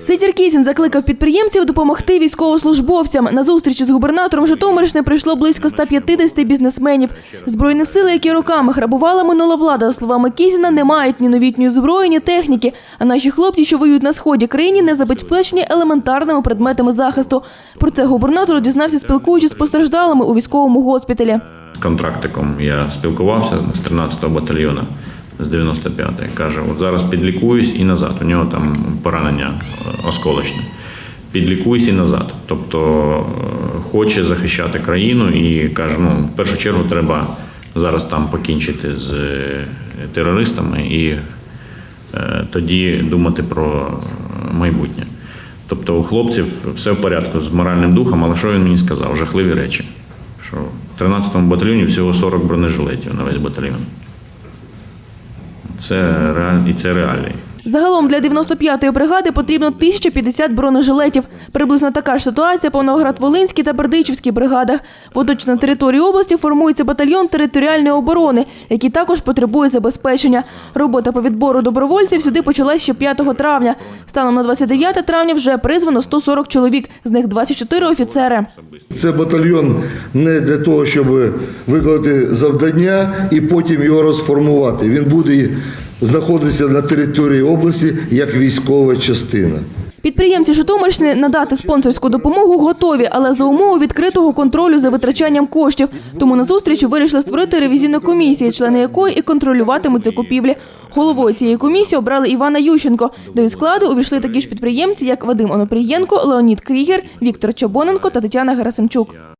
Сидір Кізін закликав підприємців допомогти військовослужбовцям. На зустрічі з губернатором Житомирщини прийшло близько 150 бізнесменів. Збройні сили, які роками грабувала минула влада, за словами Кізіна, не мають ні новітньої зброї, ні техніки. А наші хлопці, що воюють на сході країни, не забезпечені елементарними предметами захисту. Про це губернатор дізнався, спілкуючись з постраждалими у військовому госпіталі. Контрактиком я спілкувався з 13-го батальйону з 95-ї. Каже, от зараз підлікуюсь і назад. У нього там поранення е, осколочне. Підлікуюсь і назад. Тобто е, хоче захищати країну і каже, ну, в першу чергу треба зараз там покінчити з е, терористами і тоді думати про майбутнє. Тобто у хлопців все в порядку з моральним духом, але що він мені сказав? Жахливі речі. Що в 13-му батальйоні всього 40 бронежилетів на весь батальйон. Це реаль... і це реалії. Загалом для 95-ї бригади потрібно 1050 бронежилетів. Приблизно така ж ситуація по Новоград-Волинській та Бердичівській бригадах. Водночас на території області формується батальйон територіальної оборони, який також потребує забезпечення. Робота по відбору добровольців сюди почалась ще 5 травня. Станом на 29 травня вже призвано 140 чоловік, з них 24 офіцери. Це батальйон не для того, щоб виконати завдання і потім його розформувати. Він буде знаходитися на території області як військова частина. Підприємці Житомирщини надати спонсорську допомогу готові, але за умови відкритого контролю за витрачанням коштів. Тому на зустрічі вирішили створити ревізійну комісію, члени якої і контролюватимуть закупівлі. Головою цієї комісії обрали Івана Ющенко. До її складу увійшли такі ж підприємці, як Вадим Онопрієнко, Леонід Крігер, Віктор Чабоненко та Тетяна Герасимчук.